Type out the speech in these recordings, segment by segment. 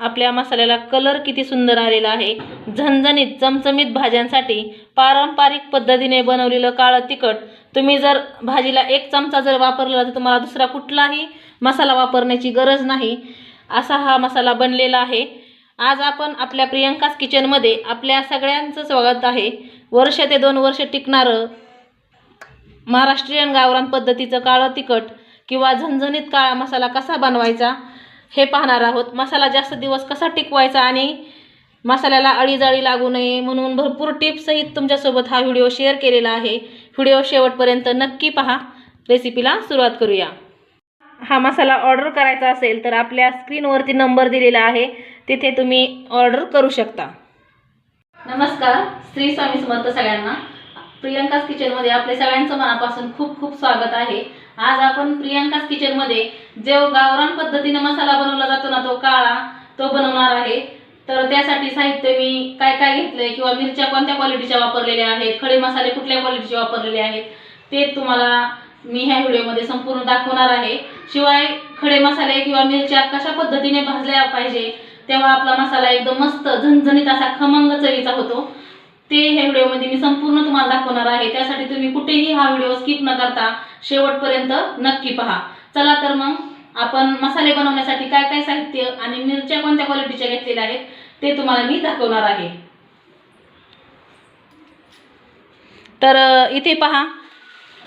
आपल्या मसाल्याला कलर किती सुंदर आलेला आहे. झणझणीत चमचमीत भाज्यांसाठी पारंपरिक पद्धतीने बनवलेलं काळं तिखट. तुम्ही जर भाजीला एक चमचा जर वापरला तर तुम्हाला दुसरा कुठलाही मसाला वापरण्याची गरज नाही. असा हा मसाला बनलेला आहे. आज आपण आपल्या प्रियंकाच किचनमध्ये आपल्या सगळ्यांचं स्वागत आहे. वर्ष ते दोन वर्ष टिकणारं महाराष्ट्रीयन गावरान पद्धतीचं काळं तिखट किंवा झणझणीत काळा मसाला कसा बनवायचा हे पाहणार आहोत. मसाला जास्त दिवस कसा टिकवायचा आणि मसाल्याला अळीजाळी लागू नये म्हणून भरपूर टिप्ससहित तुमच्यासोबत हा व्हिडिओ शेअर केलेला आहे. व्हिडिओ शेवटपर्यंत नक्की पहा. रेसिपीला सुरुवात करूया. हा मसाला ऑर्डर करायचा असेल तर आपल्या स्क्रीनवरती नंबर दिलेला आहे. तिथे तुम्ही ऑर्डर करू शकता. नमस्कार श्री स्वामी समर्थ सगळ्यांना. प्रियांकाच किचनमध्ये आपले सगळ्यांचं मनापासून खूप खूप स्वागत आहे. आज आपण प्रियांकाच किचनमध्ये जो गावरान पद्धतीने मसाला बनवला जातो ना तो काळा तो बनवणार आहे. तर त्यासाठी साहित्य मी काय काय घेतलंय किंवा मिरच्या कोणत्या क्वालिटीच्या वापरलेल्या आहेत खडे मसाले कुठल्या क्वालिटीचे वापरलेले आहेत ते तुम्हाला मी ह्या व्हिडिओमध्ये संपूर्ण दाखवणार आहे. शिवाय खडे मसाले किंवा मिरच्या कशा पद्धतीने भाजल्या पाहिजे तेव्हा आपला मसाला एकदम मस्त झणझणीत असा खमंग चवीचा होतो. ते ह्या व्हिडिओमध्ये मी संपूर्ण तुम्हाला दाखवणार आहे. त्यासाठी तुम्ही कुठेही हा व्हिडिओ स्किप न करता शेवटपर्यंत नक्की पहा. चला तर मग आपण मसाले बनवण्यासाठी काय काय साहित्य आणि मिरच्या कोणत्या क्वालिटीच्या घेतलेल्या आहेत ते तुम्हाला मी दाखवणार आहे. तर इथे पहा.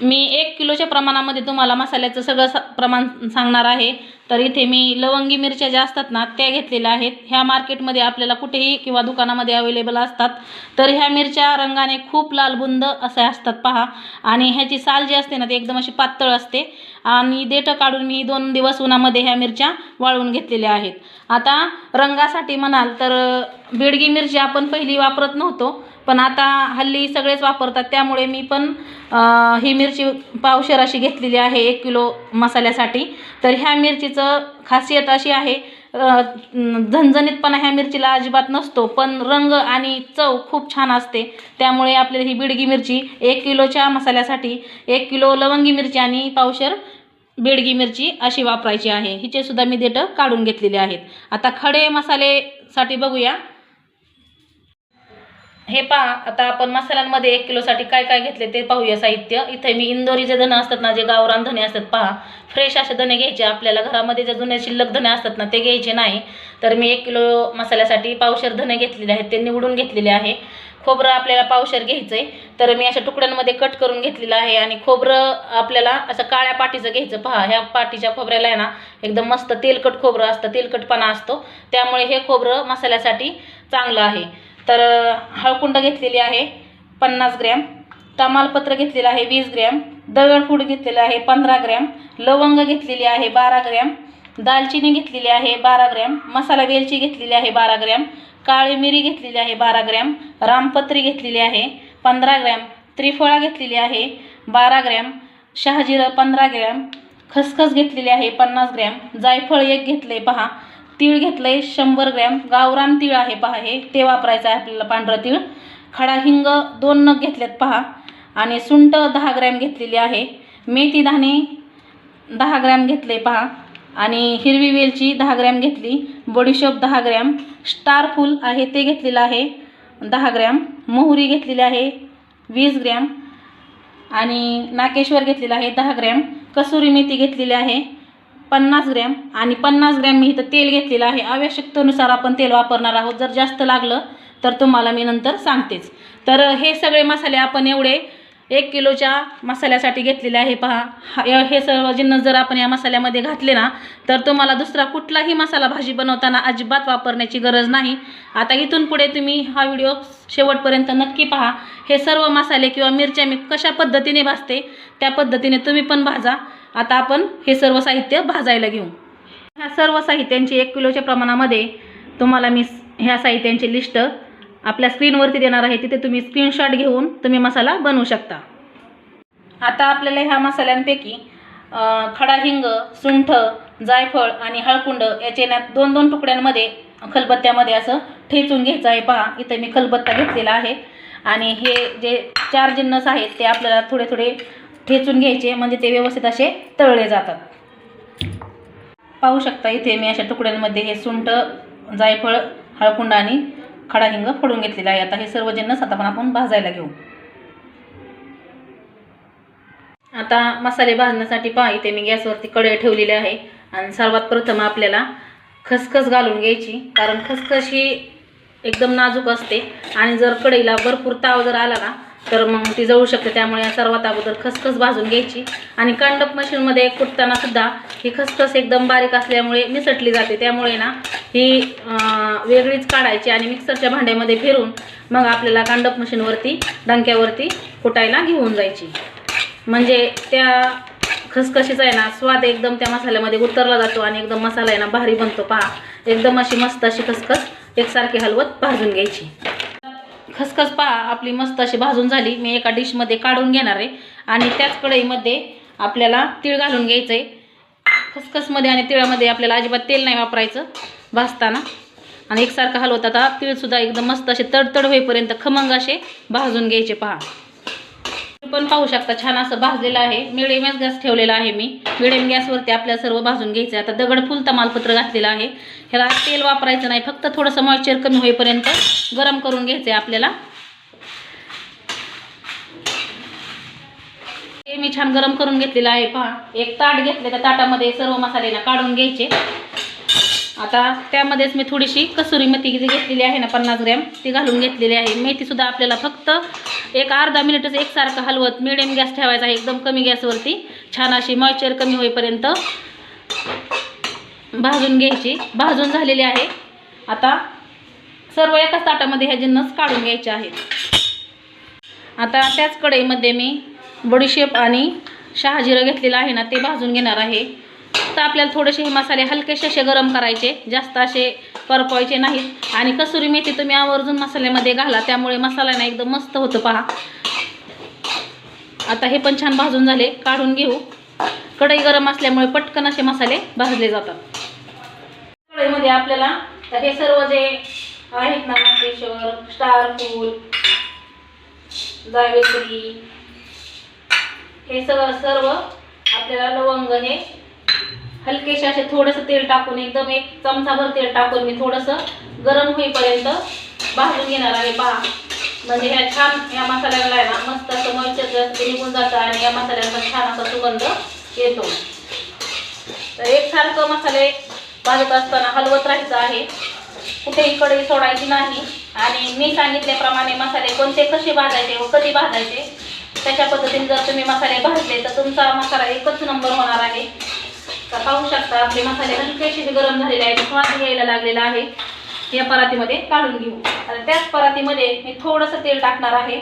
मी एक किलोच्या प्रमाणामध्ये तुम्हाला मसाल्याचं सगळं स प्रमाण सांगणार आहे. तर इथे मी लवंगी मिरच्या ज्या असतात ना त्या घेतलेल्या आहेत. ह्या मार्केटमध्ये आपल्याला कुठेही किंवा दुकानामध्ये अवेलेबल असतात. तर ह्या मिरच्या रंगाने खूप लालबुंद असे असतात पहा. आणि ह्याची साल जी असते ना ती एकदम अशी पातळ असते. आणि देठं काढून मी दोन दिवस उन्हामध्ये ह्या मिरच्या वाळवून घेतलेल्या आहेत. आता रंगासाठी म्हणाल तर बेडगी मिरची आपण पहिली वापरत नव्हतो. पण आता हल्ली सगळेच वापरतात त्यामुळे मी पण ही मिरची पावशर अशी घेतलेली आहे एक किलो मसाल्यासाठी. तर ह्या मिरचीचं खासियत अशी आहे झणझणीतपणा ह्या मिरचीला अजिबात नसतो पण रंग आणि चव खूप छान असते. त्यामुळे आपल्याला ही बिडगी मिरची एक किलोच्या मसाल्यासाठी एक किलो लवंगी मिरची आणि पावशर बेडगी मिरची अशी वापरायची आहे. हिचे सुद्धा मी देठं काढून घेतलेले आहेत. आता खडे मसालेसाठी बघूया. हे पहा आता आपण मसाल्यांमध्ये एक किलोसाठी काय काय घेतले ते पाहूया साहित्य. इथे मी इंदोरीचे धणे असतात ना जे गावरान धणे असतात पहा फ्रेश असे धणे घ्यायचे आपल्याला. घरामध्ये जे जुने शिल्लक धणे असतात ना ते घ्यायचे नाही. तर मी एक किलो मसाल्यासाठी पावशर धणे घेतलेले आहेत ते निवडून घेतलेले आहे. खोबरं आपल्याला पावशर घ्यायचं आहे तर मी अशा तुकड्यांमध्ये कट करून घेतलेलं आहे आणि खोबरं आपल्याला असं काळ्या पाटीचं घ्यायचं. पहा ह्या पाटीच्या खोबऱ्याला आहे ना एकदम मस्त तेलकट खोबरं असतं तेलकटपणा असतो. त्यामुळे हे खोबरं मसाल्यासाठी चांगलं आहे. तर हळकुंड घेतलेली आहे पन्नास ग्रॅम तमालपत्र घेतलेलं आहे वीस ग्रॅम दगडफूड घेतलेलं आहे पंधरा ग्रॅम लवंग घेतलेली आहे बारा ग्रॅम दालचिनी घेतलेली आहे बारा ग्रॅम मसाला वेलची घेतलेली आहे बारा ग्रॅम काळी मिरी घेतलेली आहे बारा ग्रॅम रामपत्री घेतलेली आहे पंधरा ग्रॅम त्रिफळा घेतलेली आहे बारा ग्रॅम शहाजिरं पंधरा ग्रॅम खसखस घेतलेली आहे पन्नास ग्रॅम जायफळ एक घेतले पहा तीळ घेतलंय शंभर ग्रॅम. गावरान तीळ आहे पहा हे. ते वापरायचं आहे आपल्याला पांढरं तीळ. खडा हिंग दोन नग घेतलेत पहा. आणि सुंट दहा ग्रॅम घेतलेली आहे. मेथी दाणे दहा ग्रॅम घेतले पहा. आणि हिरवी वेलची दहा ग्रॅम घेतली. बडीशोप दहा ग्रॅम. स्टार फूल आहे ते घेतलेलं आहे दहा ग्रॅम. मोहरी घेतलेली आहे वीस ग्रॅम. आणि नाकेश्वर घेतलेलं आहे दहा ग्रॅम. कसुरी मेथी घेतलेली आहे पन्नास ग्रॅम. आणि पन्नास ग्रॅम मी इथं तेल घेतलेलं आहे. आवश्यकतेनुसार आपण तेल वापरणार आहोत. जर जास्त लागलं तर तुम्हाला मी नंतर सांगतेच. तर हे सगळे मसाले आपण एवढे एक किलोच्या मसाल्यासाठी घेतलेले आहे. पहा हे सर्व जिन्न जर आपण या मसाल्यामध्ये घातले ना तर तुम्हाला दुसरा कुठलाही मसाला भाजी बनवताना अजिबात वापरण्याची गरज नाही. आता इथून पुढे तुम्ही हा व्हिडिओ शेवटपर्यंत नक्की पहा. हे सर्व मसाले किंवा मिरच्या मी कशा पद्धतीने भाजते त्या पद्धतीने तुम्ही पण भाजा. आता आपण हे सर्व साहित्य भाजायला घेऊ. ह्या सर्व साहित्यांची एक किलोच्या प्रमाणामध्ये तुम्हाला मी ह्या साहित्यांची लिस्ट आपल्या स्क्रीनवरती देणार आहे. तिथे तुम्ही स्क्रीनशॉट घेऊन तुम्ही मसाला बनवू शकता. आता आपल्याला ह्या मसाल्यांपैकी खडा हिंग सुंठ जायफळ आणि हळकुंड याचे ना दोन दोन तुकड्यांमध्ये खलबत्त्यामध्ये असं ठेचून घ्यायचं आहे. पहा इथं मी खलबत्ता घेतलेला आहे. आणि हे जे चार जिन्नस आहेत ते आपल्याला थोडे थोडे ठेचून घ्यायचे म्हणजे ते व्यवस्थित असे तळले जातात. पाहू शकता इथे मी अशा तुकड्यांमध्ये हे सुंठ जायफळ हळकुंड आणि खडा हिंग फोडून घेतलेला आहे. आता हे सर्व जिन्नस आता पण आपण भाजायला घेऊ. आता मसाले भाजण्यासाठी पहा इथे मी गॅसवरती कढई ठेवलेली आहे. आणि सर्वात प्रथम आपल्याला खसखस घालून घ्यायची कारण खसखस ही एकदम नाजूक असते. आणि जर कढईला भरपूर ताव जर आला ना तर मग ती जळू शकते. त्यामुळे सर्वात अगोदर खसखस भाजून घ्यायची. आणि कांडप मशीनमध्ये कुटताना सुद्धा ही खसखस एकदम बारीक असल्यामुळे मिसटली जाते. त्यामुळे ना ही वेगळीच काढायची आणि मिक्सरच्या भांड्यामध्ये फिरून मग आपल्याला कांडप मशीनवरती डंक्यावरती कुटायला घेऊन जायची. म्हणजे त्या खसखशीचा आहे ना स्वाद एकदम त्या मसाल्यामध्ये उतरला जातो आणि एकदम मसाला आहे ना भारी बनतो. पहा एकदम अशी मस्त अशी खसखस एकसारखी हलवत भाजून घ्यायची. खसखस पहा आपली मस्त अशी भाजून झाली. मी एका डिशमध्ये काढून घेणार आहे. आणि त्याच कढईमध्ये आपल्याला तीळ घालून घ्यायचं आहे खसखसमध्ये आणि तिळामध्ये आपल्याला अजिबात तेल नाही वापरायचं भाजताना. आणि एकसारखं हलवत आता तीळसुद्धा एकदम मस्त असे तडतड होईपर्यंत खमंग असे भाजून घ्यायचे पहा. पण पाहू शकता छान असं भाजलेलं आहे. मिडियम गॅस ठेवलेला आहे मी. मिडियम गॅसवरती आपल्याला सर्व भाजून घ्यायचं आहे. आता दगड फुल तमालपत्र घातलेलं आहे. ह्याला तेल वापरायचं नाही फक्त थोडंसं मॉइश्चर कमी होईपर्यंत गरम करून घ्यायचं आहे आपल्याला. ते मी छान गरम करून घेतलेलं आहे. पहा एक ताट घेतले त्या ताटामध्ये सर्व मसाले ना काढून घ्यायचे. आता त्यामध्येच मी थोडीशी कसुरी मेथी जी घेतलेली आहे ना पन्नास ग्रॅम ती घालून घेतलेली आहे. मेथीसुद्धा आपल्याला फक्त एक अर्धा मिनिटच एकसारखं हलवत मिडियम गॅस ठेवायचा आहे एकदम कमी गॅसवरती छान अशी मॉइश्चर कमी होईपर्यंत भाजून घ्यायची. भाजून झालेली आहे. आता सर्व एकाच ताटामध्ये ह्या जिन्नस काढून घ्यायचे आहेत. आता त्याच कढईमध्ये मी बडीशेप आणि शहाजिरं घेतलेलं आहे ना ते भाजून घेणार आहे. तर आपल्याला थोडेसे हे मसाले हलकेसे असे गरम करायचे. जास्त असे करपवायचे नाहीत. आणि कसुरी मेथी तुम्ही आवर्जून मसाल्यामध्ये घाला. त्यामुळे मसाला ना एकदम मस्त होतं पहा. आता हे पण छान भाजून झाले. काढून घेऊ. कढई गरम असल्यामुळे पटकन असे मसाले भाजले जातात. कढईमध्ये आपल्याला हे सर्व जे आहेत ना केशर स्टार फूल जावेत्री हे सगळं सर्व आपल्याला लवंग हे हलकेसे असे थोडंसं तेल टाकून एकदम एक चमचाभर तेल टाकून मी थोडंसं गरम होईपर्यंत भाजून घेणार आहे. पहा. म्हणजे ह्या छान या मसाल्याला आहे ना मस्त असं मच्छर जास्त निघून जातं आणि या मसाल्याचा छान असा सुगंध येतो. तर एकसारखं मसाले भाजत असताना हलवत राहायचं आहे. कुठेही कढई सोडायची नाही. आणि मी सांगितल्याप्रमाणे मसाले कोणते कसे भाजायचे व कधी भाजायचे त्याच्या पद्धतीने जर तुम्ही मसाले भाजले तर तुमचा मसाला एकच नंबर होणार आहे. तर पाहू शकता आपले मसाले हलकेसे गरम झालेले आहेत स्वाद घ्यायला लागलेला आहे. या परातीमध्ये काढून घेऊ. आणि त्याच परातीमध्ये मी थोडंसं तेल टाकणार आहे.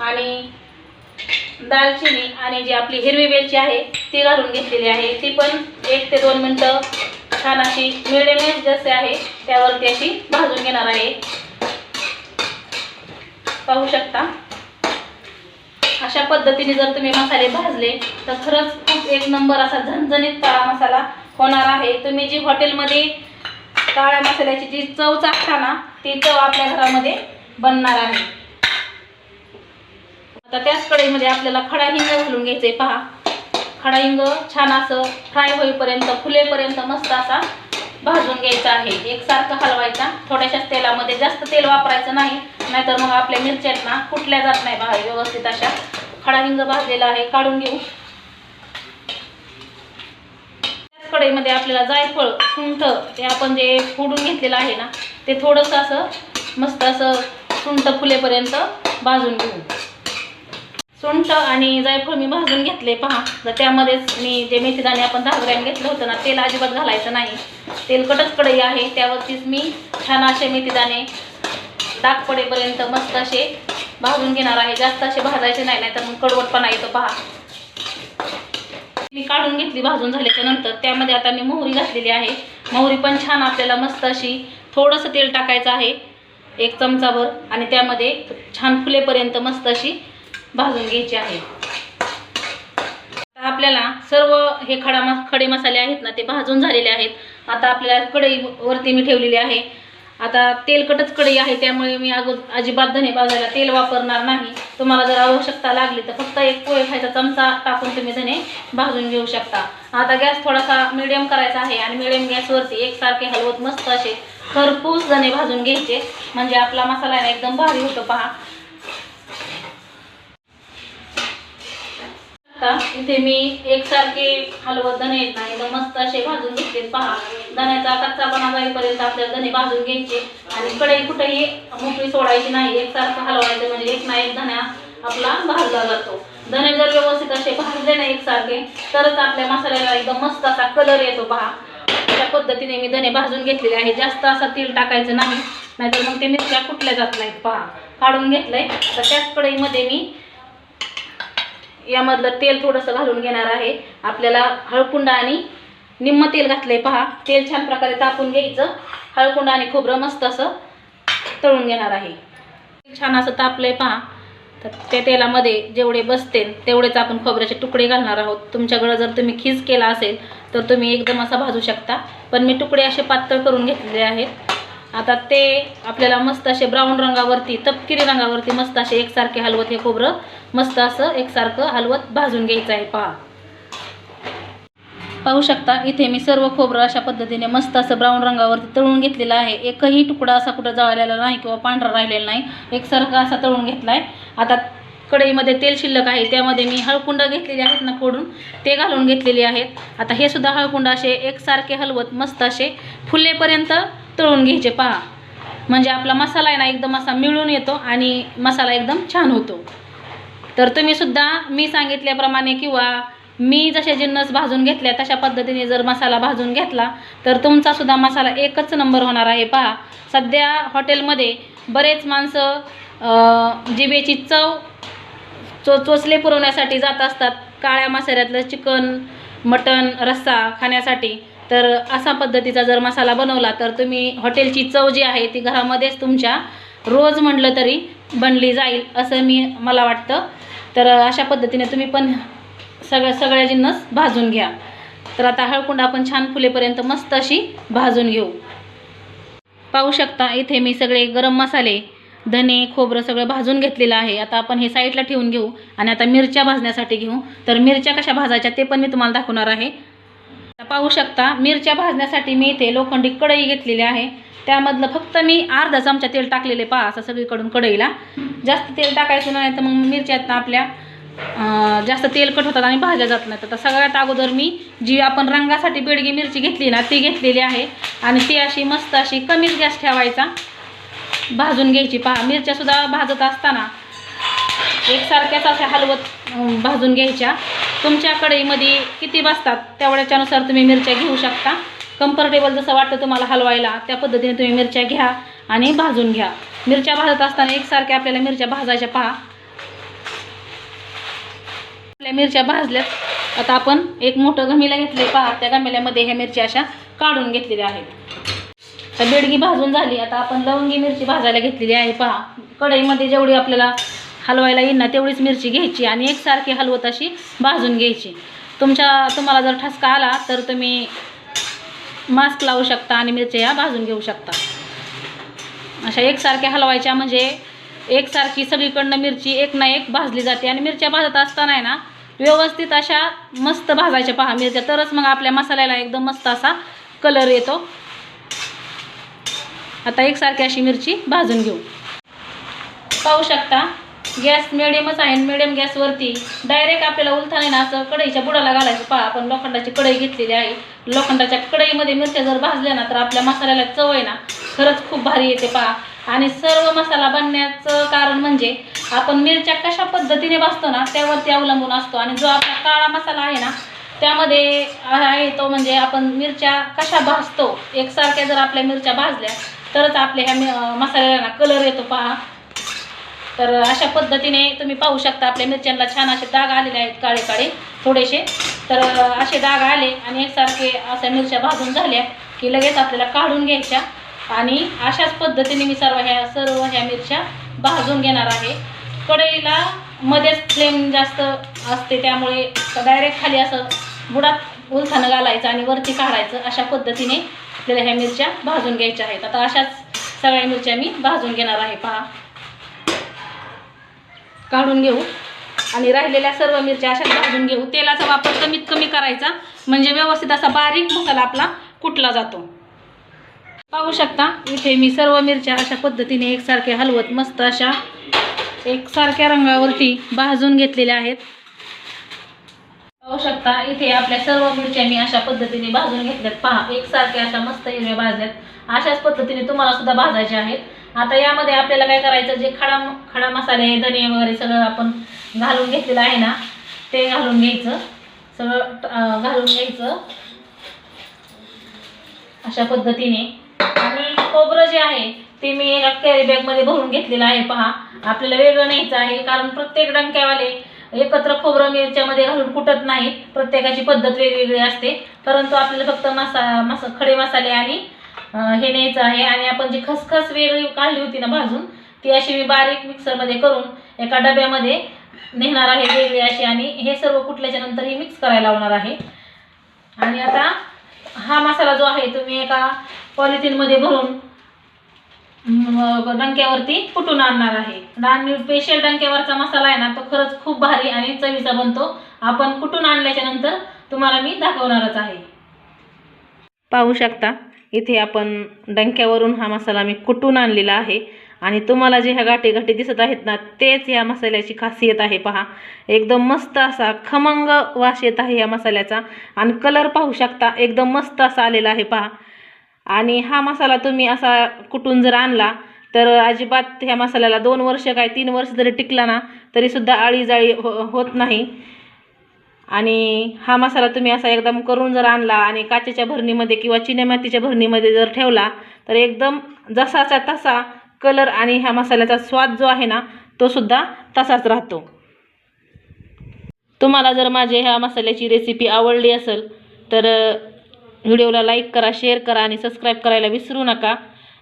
आणि दालचिनी आणि जी आपली हिरवी वेलची आहे ती घालून घेतलेली आहे. ती पण एक ते दोन मिनटं छान अशी मिडियम जसे आहे त्यावरती अशी भाजून घेणार आहे. पाहू शकता. अशा पद्धतीने जर तुम्ही मसाले भाजले तर खरंच खूप एक नंबर असा झणझणीत काळा मसाला होणार आहे. तुम्ही जी हॉटेलमध्ये काळ्या मसाल्याची जी चव चाखता ना ती चव आपल्या घरामध्ये बनणार आहे. आता त्याच कढईमध्ये आपल्याला खडा हिंग घालून आहे पहा. खडा हिंग छान असं फ्राय होईपर्यंत फुलेपर्यंत मस्त असा भाजून घ्यायचा आहे. एकसारखं हलवायचा. थोड्याशाच तेलामध्ये जास्त तेल वापरायचं नाही नाहीतर मग आपल्या मिरच्या ना कुठल्या जात नाही बाहेर व्यवस्थित अशा खडा हिंग भाजलेला आहे काढून घेऊ. त्याच कढईमध्ये आपल्याला जायफळ सुंठ ते आपण जे फोडून घेतलेलं आहे ना ते थोडंसं असं मस्त असं सुंठ फुलेपर्यंत भाजून घेऊ. सुंठ आणि जायफळ मी भाजून घेतले पहा. तर त्यामध्येच मी जे मेथीदाणे आपण दहा ग्रॅम घेतलं होतं ना तेल अजिबात घालायचं नाही. तेलकटच कढई आहे त्यावरतीच मी छान असे मेथीदाणे डाग पडेपर्यंत मस्त असे भाजून घेणार आहे. जास्त असे भाजायचे नाही नाहीतर मग कडवटपणा येतो. पहा. मी काढून घेतली भाजून झाल्याच्यानंतर. त्यामध्ये आता मी मोहरी घातलेली आहे. मोहरी पण छान आपल्याला मस्त अशी थोडंसं तेल टाकायचं आहे. एक चमचाभर. आणि त्यामध्ये छान फुलेपर्यंत मस्त अशी भाजून घ्यायची आहे. आता आपल्याला सर्व हे खडा मस खडे मसाले आहेत ना ते भाजून झालेले आहेत. आता आपल्याला कढईवरती मी ठेवलेली आहे. आता तेलकटच कढई आहे त्यामुळे मी अगो अजिबात धने भाजायला तेल वापरणार नाही. तुम्हाला जर आवश्यकता लागली तर फक्त एक पोहे खायचा चमचा टाकून तुम्ही धने भाजून घेऊ शकता. आता गॅस थोडासा मिडियम करायचा आहे आणि मिडियम गॅसवरती एकसारखे हलवत मस्त असे खरपूस धने भाजून घ्यायचे. म्हणजे आपला मसाला आहे ना एकदम भारी होतो पहा. आता इथे मी एकसारखे हलवत धने आहेत ना एकदम मस्त असे भाजून घेतले पहा. धण्याचा कच्चापणा जाईपर्यंत आपल्याला धणे भाजून घ्यायचे. आणि कढई कुठेही मोकळी सोडायची नाही. एकसारखं हलवायचं म्हणजे एक ना एक धण्या आपला भाजला जातो. धणे जर व्यवस्थित असे भाजले नाही एकसारखे तरच आपल्या मसाल्याला एकदम मस्त असा कलर येतो पहा. अशा पद्धतीने मी धणे भाजून घेतलेले आहे. जास्त असा तेल टाकायचं नाही. नाहीतर मग ते मिरच्या कुठल्या जात नाहीत पहा. काढून घेतलंय. तर त्याच कढईमध्ये मी यामधलं तेल थोडंसं घालून घेणार आहे. आपल्याला हळकुंडा आणि निम्म तेल घातलंय पहा. तेल छान प्रकारे तापून घ्यायचं. हळकुंड आणि खोबरं मस्त असं तळून घेणार आहे. छान असं तापलंय पहा. तर त्या तेलामध्ये जेवढे बसते तेवढेच आपण खोबऱ्याचे तुकडे घालणार आहोत. तुमच्याकडं जर तुम्ही खीज केला असेल तर तुम्ही एकदम असा भाजू शकता. पण मी तुकडे असे पातळ करून घेतलेले आहेत. आता ते आपल्याला मस्त असे ब्राऊन रंगावरती तपकिरी रंगावरती मस्त असे एकसारखे हलवत हे खोबरं मस्त असं एकसारखं हलवत भाजून घ्यायचं आहे पहा. पाहू शकता इथे मी सर्व खोबरं अशा पद्धतीने मस्त असं ब्राऊन रंगावरती तळून घेतलेलं आहे. एकही तुकडा असा कुठं जळालेला नाही किंवा पांढरा राहिलेला नाही. एकसारखा असा तळून घेतला आहे आता कढईमध्ये तेल शिल्लक आहे त्यामध्ये मी हळकुंड घेतलेले आहेत ना फोडून ते घालून घेतलेले आहेत. आता हे सुद्धा हळकुंड असे एकसारखे हलवत मस्त असे फुलेपर्यंत तळून घ्यायचे पहा. म्हणजे आपला मसाला आहे ना एकदम असा मिळून येतो आणि मसाला एकदम छान होतो. तर तुम्ही सुद्धा मी सांगितल्याप्रमाणे किंवा मी जसे जिन्नस भाजून घेतल्या तशा पद्धतीने जर मसाला भाजून घेतला तर तुमचा सुद्धा मसाला एकच नंबर होणार आहे. पहा सध्या हॉटेलमध्ये बरेच माणसं जिबेची जिभेची चव चो चोचले पुरवण्यासाठी जात असतात. काळ्या मसाल्यातलं चिकन मटन रस्सा खाण्यासाठी. तर असा पद्धतीचा जर मसाला बनवला तर तुम्ही हॉटेलची चव जी आहे ती घरामध्येच तुमच्या रोज म्हटलं तरी बनली जाईल असं मी मला वाटतं. तर अशा पद्धतीने तुम्ही पण सगळ्या सगळ्या जिन्नस भाजून घ्या. तर आता हळकुंड आपण छान फुलेपर्यंत मस्त अशी भाजून घेऊ. पाहू शकता इथे मी सगळे गरम मसाले धने खोबरं सगळं भाजून घेतलेलं आहे. आता आपण हे साईडला ठेवून घेऊ आणि आता मिरच्या भाजण्यासाठी घेऊ. तर मिरच्या कशा भाजायच्या ते पण मी तुम्हाला दाखवणार आहे. पाहू शकता मिरच्या भाजण्यासाठी मी इथे लोखंडी कढई घेतलेली आहे. त्यामधलं फक्त मी अर्धा चमचा तेल टाकलेले पहा असं सगळीकडून कढईला. जास्त तेल टाकायचं नाही तर मग मिरच्या आपल्या जास्त तेलकट होतात आणि भाज्या जात नाहीत. आता सगळ्यात अगोदर मी जी आपण रंगासाठी बेडगी मिरची घेतली ना ती घेतलेली आहे. आणि ती अशी मस्त अशी कमीच गॅस ठेवायचा. भाजून घ्यायची. पहा मिरच्यासुद्धा भाजत असताना एकसारख्याच अशा हलवत भाजून घ्यायच्या. तुमच्या कढईमध्ये किती बसतात त्यावेळेच्यानुसार तुम्ही मिरच्या घेऊ शकता. कम्फर्टेबल जसं वाटतं तुम्हाला हलवायला त्या पद्धतीने तुम्ही मिरच्या घ्या आणि भाजून घ्या. मिरच्या भाजत असताना एकसारख्या आपल्याला मिरच्या भाजायच्या. पहा मिरच्या भाजल्यात. आता आपण एक मोठं गमिला घेतले पहा त्या गमिल्यामध्ये ह्या मिरच्या अशा काढून घेतलेल्या आहेत. तर बेडगी भाजून झाली. आता आपण लवंगी मिरची भाजायला घेतलेली आहे. पहा कढईमध्ये जेवढी आपल्याला हलवायला येईल ना तेवढीच मिरची घ्यायची आणि एकसारखी हलवत अशी भाजून घ्यायची. तुमच्या तुम्हाला जर ठसका आला तर तुम्ही मास्क लावू शकता आणि मिरच्या या भाजून घेऊ शकता. अशा एकसारख्या हलवायच्या म्हणजे एकसारखी सगळीकडनं मिरची एक ना एक भाजली जाते. आणि मिरच्या भाजत असताना आहे ना व्यवस्थित अशा मस्त भाजायच्या पहा मिरच्या. तरच मग आपल्या मसाल्याला एकदम मस्त असा कलर येतो. आता एकसारखी अशी मिरची भाजून घेऊ. पाहू शकता गॅस मिडियमच आहे. मिडियम गॅसवरती डायरेक्ट आपल्याला उलथाने ना असं कढईच्या बुडाला घालायचं. पहा आपण लोखंडाची कढई घेतलेली आहे. लोखंडाच्या कढईमध्ये मिरच्या जर भाजल्या ना तर आपल्या मसाल्याला चव आहे ना खरंच खूप भारी येते पहा. आणि सर्व मसाला बनण्याचं कारण म्हणजे आपण मिरच्या कशा पद्धतीने भाजतो ना त्यावरती अवलंबून असतो. आणि जो आपला काळा मसाला आहे ना त्यामध्ये आहे तो म्हणजे आपण मिरच्या कशा भाजतो. एकसारख्या जर आपल्या मिरच्या भाजल्या तरच आपल्या ह्या मसाल्याला कलर येतो पहा. तर अशा पद्धतीने तुम्ही पाहू शकता आपल्या मिरच्यांना छान असे डाग आलेले आहेत काळे काळे थोडेसे. तर असे डाग आले आणि एकसारखे अशा मिरच्या भाजून झाल्या की लगेच आपल्याला काढून घ्यायच्या. आणि अशाच पद्धतीने मी सर्व ह्या सर्व ह्या मिरच्या भाजून घेणार आहे. कढईला मध्येच फ्लेम जास्त असते त्यामुळे डायरेक्ट खाली असं बुडात उलथानं घालायचं आणि वरती काढायचं अशा पद्धतीने आपल्याला ह्या मिरच्या भाजून घ्यायच्या आहेत. आता अशाच सगळ्या मिरच्या मी भाजून घेणार आहे. पहा. काढून घेऊ. आणि राहिलेल्या सर्व मिरच्या अशा भाजून घेऊ. तेलाचा वापर कमीत कमी करायचा. म्हणजे व्यवस्थित असा बारीक मसाला आपला कुटला जातो. पाहू शकता इथे मी सर्व मिरच्या अशा पद्धतीने एकसारखे हलवत मस्त अशा एकसारख्या रंगावरती भाजून घेतलेल्या आहेत. पाहू शकता इथे आपल्या सर्व मिरच्या मी अशा पद्धतीने भाजून घेतल्यात. पहा एकसारख्या अशा मस्त हिरव्या भाजल्यात. अशाच पद्धतीने तुम्हाला सुद्धा भाजायच्या आहेत. आता यामध्ये आपल्याला काय करायचं जे खडा खडा मसाले धने वगैरे सगळं आपण घालून घेतलेलं आहे ना ते घालून घ्यायचं. सगळं घालून घ्यायचं. अशा पद्धतीने. आणि खोबरं जे आहे ते मी एका कॅरी बॅगमध्ये भरून घेतलेलं आहे पहा. आपल्याला वेगळं न्यायचं आहे कारण प्रत्येक डंक्यावाले एकत्र खोबरं मिरच्यामध्ये घालून कुटत नाही प्रत्येकाची पद्धत वेगवेगळी असते. परंतु आपल्याला फक्त मसा मसा खडे मसाले आणि हे न्यायचं आहे. आणि आपण जी खसखस वेगळी काढली होती ना भाजून ती अशी मी बारीक मिक्सरमध्ये करून एका डब्यामध्ये नेणार आहे वेगळी अशी. आणि हे सर्व कुठल्याच्या नंतर मिक्स करायला लावणार आहे. आणि आता हा मसाला जो आहे तुम्ही एका पॉलिथिनमध्ये भरून डंक्यावरती कुटून आणणार आहे? आणि स्पेशल डंक्यावरचा मसाला आहे ना तो खरंच खूप भारी आणि चवीचा बनतो. आपण कुटून आणल्याच्या नंतर तुम्हाला मी दाखवणारच आहे. पाहू शकता इथे आपण डंक्यावरून हा मसाला मी कुटून आणलेला आहे. आणि तुम्हाला जे ह्या गाठी गाठी दिसत आहेत ना तेच या मसाल्याची खासियत आहे. पहा एकदम मस्त असा खमंग वास येत आहे या मसाल्याचा. आणि कलर पाहू शकता एकदम मस्त असा आलेला आहे. पहा आणि हा मसाला तुम्ही असा कुठून जर आणला तर अजिबात ह्या मसाल्याला दोन वर्ष काय तीन वर्ष जरी टिकला ना तरीसुद्धा आळी जाळी हो होत नाही. आणि हा मसाला तुम्ही असा एकदम करून जर आणला आणि काचेच्या भरणीमध्ये किंवा चिनेमातीच्या भरणीमध्ये जर ठेवला तर एकदम जसाचा तसा कलर आणि ह्या मसाल्याचा स्वाद जो आहे ना तो सुद्धा तसाच राहतो. तुम्हाला जर माझे ह्या मसाल्याची रेसिपी आवडली असेल तर व्हिडिओला लाईक करा शेअर करा आणि सबस्क्राईब करायला विसरू नका.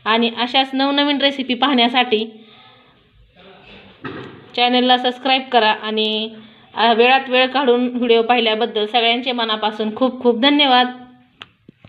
आणि अशाच नवनवीन रेसिपी पाहण्यासाठी चॅनलला सबस्क्राईब करा आणि वेळात वेळ काढून व्हिडिओ पाहिल्याबद्दल सगळ्यांचे मनापासून खूप खूप धन्यवाद.